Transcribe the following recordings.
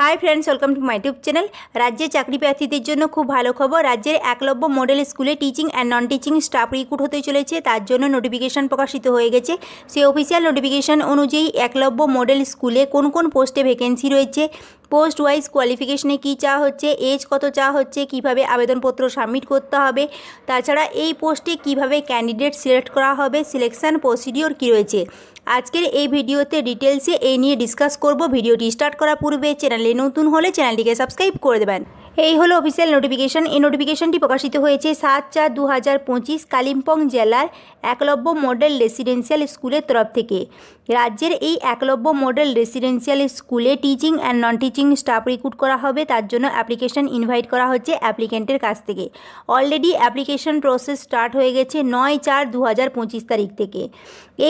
Hi friends welcome to my YouTube channel রাজ্যে চাকরি প্রার্থীদের জন্য খুব ভালো খবর। রাজ্যের একলব্য মডেল স্কুলে teaching and non teaching staff recruit হতে চলেছে। তার জন্য নোটিফিকেশন প্রকাশিত হয়ে গেছে। সেই অফিসিয়াল নোটিফিকেশন অনুযায়ী একলব্য মডেল স্কুলে কোন কোন পোস্টে ভ্যাকেন্সি রয়েছে? পোস্ট ওয়াইজ কোয়ালিফিকেশনে কী চাওয়া হচ্ছে? এজ কত চাওয়া হচ্ছে? কীভাবে আবেদনপত্র সাবমিট করতে হবে? তাছাড়া এই পোস্টে কীভাবে ক্যান্ডিডেট সিলেক্ট করা হবে? সিলেকশন প্রসিডিওর কী রয়েছে? আজকের এই ভিডিওতে ডিটেলসে এই নিয়ে ডিসকাস করব। ভিডিওটি স্টার্ট করার পূর্বে। চ্যানেলে নতুন হলে চ্যানেলটিকে সাবস্ক্রাইব করে দেবেন। এই হলো অফিসিয়াল নোটিফিকেশন এই নোটিফিকেশনটি প্রকাশিত হয়েছে সাত চার দু হাজার পঁচিশ কালিম্পং জেলার একলব্য মডেল রেসিডেন্সিয়াল স্কুলের তরফ থেকে। রাজ্যের এই একলব্য মডেল রেসিডেন্সিয়াল স্কুলে teaching and non teaching staff recruit করা হবে। তার জন্য অ্যাপ্লিকেশন ইনভাইট করা হচ্ছে অ্যাপ্লিকেন্টের কাছ থেকে। অলরেডি অ্যাপ্লিকেশন প্রসেস স্টার্ট হয়ে গেছে নয় চার দু হাজার পঁচিশ তারিখ থেকে।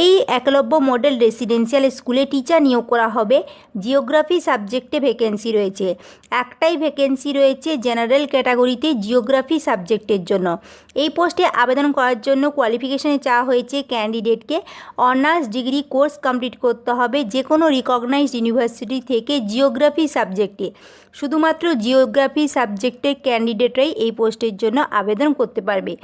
এই একলব্য মডেল রেসিডেন্সিয়াল স্কুলে টিচার নিয়োগ করা হবে। জিওগ্রাফি সাবজেক্টে ভ্যাকেন্সি রয়েছে। একটাই ভ্যাকেন্সি রয়েছে জেনারেল ক্যাটাগরিতে জিওগ্রাফি সাবজেক্টের জন্য। এই পোস্টে আবেদন করার জন্য কোয়ালিফিকেশানে চাওয়া হয়েছে ক্যান্ডিডেটকে অনার্স ডিগ্রি কোর্স কমপ্লিট করতে হবে যে কোনো রিকগনাইজড ইউনিভার্সিটি থেকে জিওগ্রাফি সাবজেক্টে। শুধুমাত্র জিওগ্রাফি সাবজেক্টের ক্যান্ডিডেটরাই এই পোস্টের জন্য আবেদন করতে পারবে।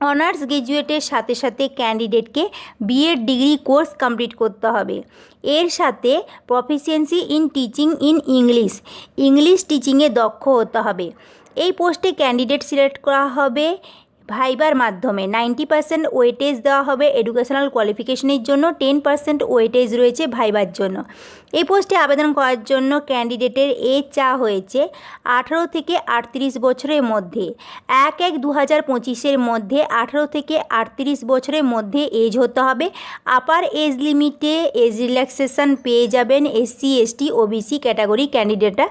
অনার্স গ্র্যাজুয়েটের সাথে সাথে ক্যান্ডিডেটকে বিএড ডিগ্রি কোর্স কমপ্লিট করতে হবে। এর সাথে proficiency in teaching in English. English টিচিংয়ে দক্ষ হতে হবে। এই পোস্টে ক্যান্ডিডেট সিলেক্ট করা হবে। ভাইবার মাধ্যমে নাইনটি পার্সেন্ট ওয়েটেজ দেওয়া হবে এডুকেশনাল কোয়ালিফিকেশনের জন্য, টেন পার্সেন্ট ওয়েটেজ রয়েছে ভাইবার জন্য। এই পোস্টে আবেদন করার জন্য ক্যান্ডিডেটের এজ চা হয়েছে আঠারো থেকে আটত্রিশ বছরের মধ্যে। এক এক দু হাজার পঁচিশের মধ্যে আঠারো থেকে আটত্রিশ বছরের মধ্যে এজ হতে হবে। আপার এজ লিমিটে এজ রিল্যাক্সেশন পেয়ে যাবেন এসসি, এসটি, ওবিসি ক্যাটাগরি ক্যান্ডিডেটরা।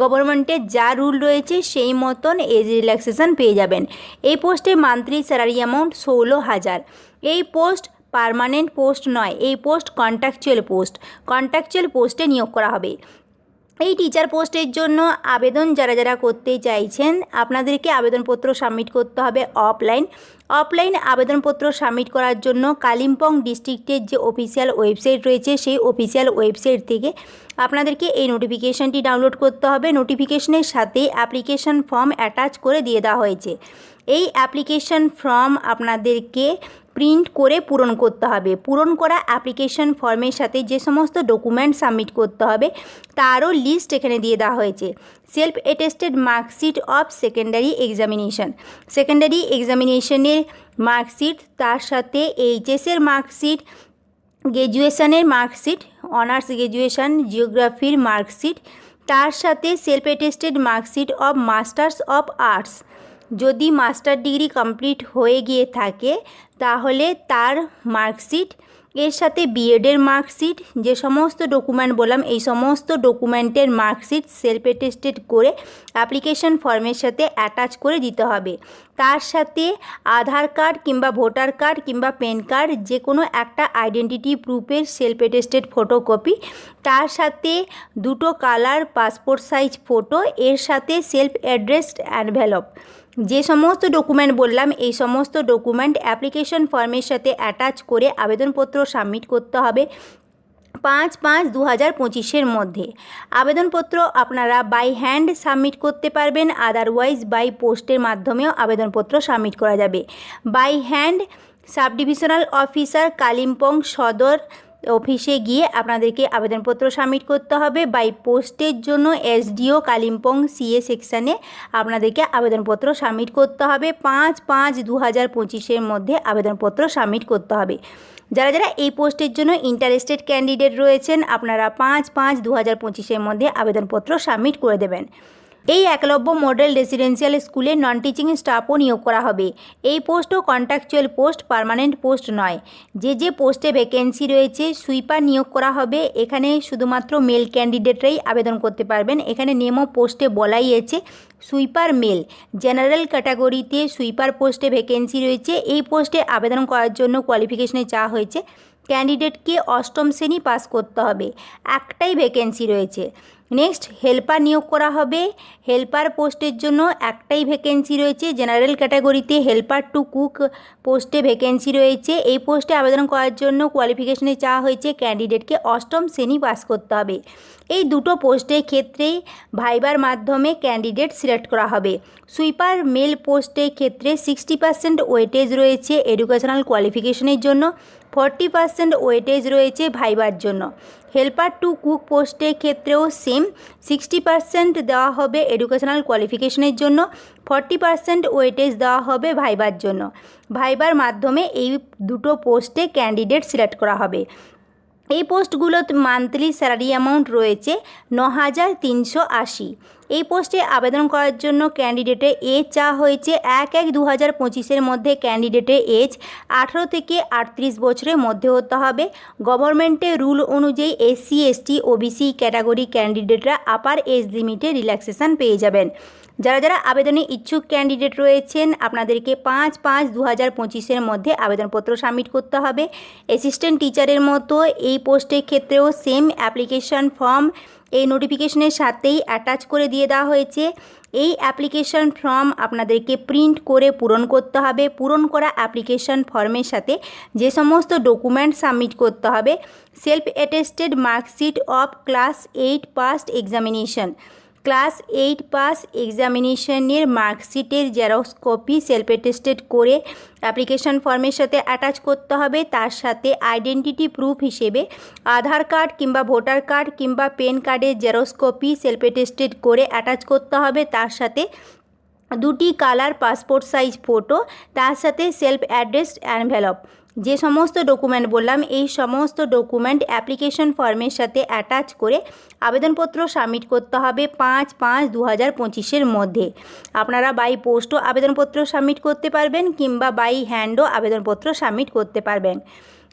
গভর্নমেন্টের যা রুল রয়েছে সেই মতন এজ রিল্যাক্সেশন পেয়ে যাবেন। এই পোস্টে মান্থলি স্যালারি অ্যামাউন্ট ষোলো হাজার। এই পোস্ট পার্মানেন্ট পোস্ট নয়, এই পোস্ট কন্ট্রাকচুয়াল পোস্ট। কন্ট্রাকচুয়াল পোস্টে নিয়োগ করা হবে। এই টিচার পোস্টের জন্য আবেদন যারা যারা করতে চাইছেন, আপনাদেরকে আবেদনপত্র সাবমিট করতে হবে অফলাইন অফলাইন আবেদনপত্র সাবমিট করার জন্য কালিম্পং ডিস্ট্রিক্টের যে অফিসিয়াল ওয়েবসাইট রয়েছে, সেই অফিসিয়াল ওয়েবসাইট থেকে আপনাদেরকে এই নোটিফিকেশানটি ডাউনলোড করতে হবে। নোটিফিকেশনের সাথে অ্যাপ্লিকেশন ফর্ম অ্যাটাচ করে দিয়ে দেওয়া হয়েছে। এই অ্যাপ্লিকেশন ফর্ম আপনাদেরকে প্রিন্ট করে পূরণ করতে হবে। পূরণ করা অ্যাপ্লিকেশন ফর্মের সাথে যে সমস্ত ডকুমেন্ট সাবমিট করতে হবে, তারও লিস্ট এখানে দিয়ে দেওয়া হয়েছে। Self attested marksheet of secondary examination secondary এক্সামিনেশনের marksheet তার সাথে এইচএসের মার্কশিট গ্র্যাজুয়েশনের মার্কশিট অনার্স গ্র্যাজুয়েশন জিওগ্রাফির মার্কশিট তার সাথে self attested marksheet of masters of arts যদি মাস্টার ডিগ্রি কমপ্লিট হয়ে গিয়ে থাকে, তাহলে তার মার্কশিট, এর সাথে বিএডের মার্কশিট, যে সমস্ত ডকুমেন্ট বললাম, এই সমস্ত ডকুমেন্টের মার্কশিট সেলফ অ্যাটেস্টেড করে অ্যাপ্লিকেশন ফর্মের সাথে অ্যাটাচ করে দিতে হবে। তার সাথে আধার কার্ড কিংবা ভোটার কার্ড কিংবা প্যান কার্ড, যে কোনো একটা আইডেন্টিটি প্রুফের সেলফ অ্যাটেস্টেড ফটোকপি, তার সাথে দুটো কালার পাসপোর্ট সাইজ ফটো, এর সাথে সেলফ অ্যাড্রেসড অ্যানভেলপ। যে সমস্ত ডকুমেন্ট বললাম, এই সমস্ত ডকুমেন্ট অ্যাপ্লিকেশন ফর্মের সাথে অ্যাটাচ করে আবেদনপত্র সাবমিট করতে হবে পাঁচ পাঁচ দু হাজার পঁচিশের মধ্যে। আবেদনপত্র আপনারা বাই হ্যান্ড সাবমিট করতে পারবেন আদারওয়াইজ বাই পোস্টের মাধ্যমেও আবেদনপত্র সাবমিট করা যাবে। By hand sub divisional officer Kalimpong Sadar অফিসে গিয়ে আপনাদেরকে আবেদনপত্র সাবমিট করতে হবে। বাই পোস্টের জন্য এসডিও কালিম্পং সিএ সেকশানে আপনাদেরকে আবেদনপত্র সাবমিট করতে হবে। পাঁচ পাঁচ দু হাজার পঁচিশের মধ্যে আবেদনপত্র সাবমিট করতে হবে। যারা যারা এই পোস্টের জন্য ইন্টারেস্টেড ক্যান্ডিডেট রয়েছেন, আপনারা পাঁচ পাঁচ দু হাজার পঁচিশের মধ্যে আবেদনপত্র সাবমিট করে দেবেন। এই একলব্য মডেল রেসিডেন্সিয়াল স্কুলে নন টিচিং স্টাফও নিয়োগ করা হবে। এই পোস্টও কন্ট্রাকচুয়াল পোস্ট পার্মানেন্ট পোস্ট নয়। যে যে পোস্টে ভ্যাকেন্সি রয়েছে সুইপার নিয়োগ করা হবে। এখানে শুধুমাত্র মেল ক্যান্ডিডেটরাই আবেদন করতে পারবেন। এখানে নেমো পোস্টে বলাই আছে সুইপার মেল জেনারেল ক্যাটাগরিতে সুইপার পোস্টে ভ্যাকেন্সি রয়েছে। এই পোস্টে আবেদন করার জন্য কোয়ালিফিকেশনে চাওয়া হয়েছে। ক্যান্ডিডেটকে অষ্টম শ্রেণি পাস করতে হবে। একটাই ভ্যাকেন্সি রয়েছে। নেক্সট হেল্পার নিয়োগ করা হবে। হেল্পার পোস্টের জন্য একটাই ভ্যাকেন্সি রয়েছে। জেনারেল ক্যাটাগরিতে হেল্পার টু কুক পোস্টে ভ্যাকেন্সি রয়েছে। এই পোস্টে আবেদন করার জন্য কোয়ালিফিকেশনে চাওয়া হয়েছে। ক্যান্ডিডেটকে অষ্টম শ্রেণি পাস করতে হবে। এই দুটো পোস্টের ক্ষেত্রেই ভাইবার মাধ্যমে ক্যান্ডিডেট সিলেক্ট করা হবে। সুইপার মেল পোস্টের ক্ষেত্রে সিক্সটি পার্সেন্ট ওয়েটেজ রয়েছে এডুকেশনাল কোয়ালিফিকেশনের জন্য। ফর্টি পার্সেন্ট ওয়েটেজ রয়েছে ভাইবার জন্য। হেল্পার টু কুক পোস্টের ক্ষেত্রেও সেম সিক্সটি পার্সেন্ট দেওয়া হবে এডুকেশনাল কোয়ালিফিকেশনের জন্য, ফর্টি পার্সেন্ট ওয়েটেজ দেওয়া হবে ভাইবার জন্য। ভাইবার মাধ্যমে এই দুটো পোস্টে ক্যান্ডিডেট সিলেক্ট করা হবে। এই পোস্টগুলোতে মান্থলি স্যালারি অ্যামাউন্ট রয়েছে ন হাজার তিনশো আশি। এই পোস্টে আবেদন করার জন্য ক্যান্ডিডেটের এজ চাওয়া হয়েছে এক এক দু হাজার পঁচিশের মধ্যে ক্যান্ডিডেটের এজ আঠারো থেকে আটত্রিশ বছরের মধ্যে হতে হবে। গভর্নমেন্টের রুল অনুযায়ী এসসি, এসটি, ওবিসি ক্যাটাগরি ক্যান্ডিডেটরা আপার এজ লিমিটে রিল্যাক্সেশন পেয়ে যাবেন। যারা যারা আবেদনে ইচ্ছুক ক্যান্ডিডেট রয়েছেন, আপনাদেরকে পাঁচ পাঁচ দু হাজার পঁচিশের মধ্যে আবেদনপত্র সাবমিট করতে হবে। অ্যাসিস্ট্যান্ট টিচারের মতো এই পোস্টের ক্ষেত্রেও সেম অ্যাপ্লিকেশন ফর্ম এই নোটিফিকেশনের সাথেই অ্যাটাচ করে দিয়ে দেওয়া হয়েছে। এই অ্যাপ্লিকেশন ফর্ম আপনাদেরকে প্রিন্ট করে পূরণ করতে হবে। পূরণ করা অ্যাপ্লিকেশন ফর্মের সাথে যে সমস্ত ডকুমেন্ট সাবমিট করতে হবে। Self attested marksheet of class eight passed examination class eight pass এক্সামিনেশনের মার্কশিটের জেরক্স কপি সেলফ অ্যাটেস্টেড করে অ্যাপ্লিকেশন ফর্মের সাথে অ্যাটাচ করতে হবে। তার সাথে আইডেন্টিটি প্রুফ হিসেবে আধার কার্ড কিংবা ভোটার কার্ড কিংবা পেন কার্ডের জেরক্স কপি সেলফ অ্যাটেস্টেড করে অ্যাটাচ করতে হবে। তার সাথে দুটি কালার পাসপোর্ট সাইজ ফটো, তার সাথে সেলফ অ্যাড্রেস অ্যানভেলপ। যে সমস্ত ডকুমেন্ট বললাম, এই সমস্ত ডকুমেন্ট অ্যাপ্লিকেশন ফর্মের সাথে অ্যাটাচ করে আবেদনপত্র সাবমিট করতে হবে পাঁচ পাঁচ দু হাজার পঁচিশের মধ্যে। আপনারা বাই পোস্টও আবেদনপত্র সাবমিট করতে পারবেন কিংবা বাই হ্যান্ডও আবেদনপত্র সাবমিট করতে পারবেন।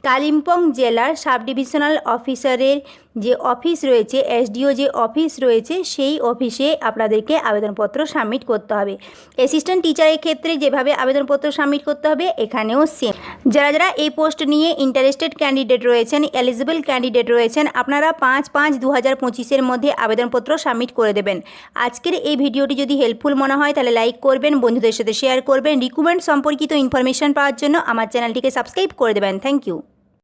কালিম্পং জেলার সাব ডিভিশনাল অফিসারের যে অফিস রয়েছে, এসডিও যে অফিস রয়েছে, সেই অফিসে আপনাদেরকে আবেদনপত্র সাবমিট করতে হবে। অ্যাসিস্ট্যান্ট টিচারের ক্ষেত্রে যেভাবে আবেদনপত্র সাবমিট করতে হবে, এখানেও সেম যারা যারা এই পোস্ট নিয়ে ইন্টারেস্টেড ক্যান্ডিডেট রয়েছেন এলিজিবল ক্যান্ডিডেট রয়েছেন, আপনারা পাঁচ পাঁচ দু হাজার পঁচিশের মধ্যে আবেদনপত্র সাবমিট করে দেবেন। আজকের এই ভিডিওটি যদি হেল্পফুল মনে হয়, তাহলে লাইক করবেন, বন্ধুদের সাথে শেয়ার করবেন। রিকুমেন্ট সম্পর্কিত ইনফরমেশন পাওয়ার জন্য আমার চ্যানেলটিকে সাবস্ক্রাইব করে দেবেন। Thank you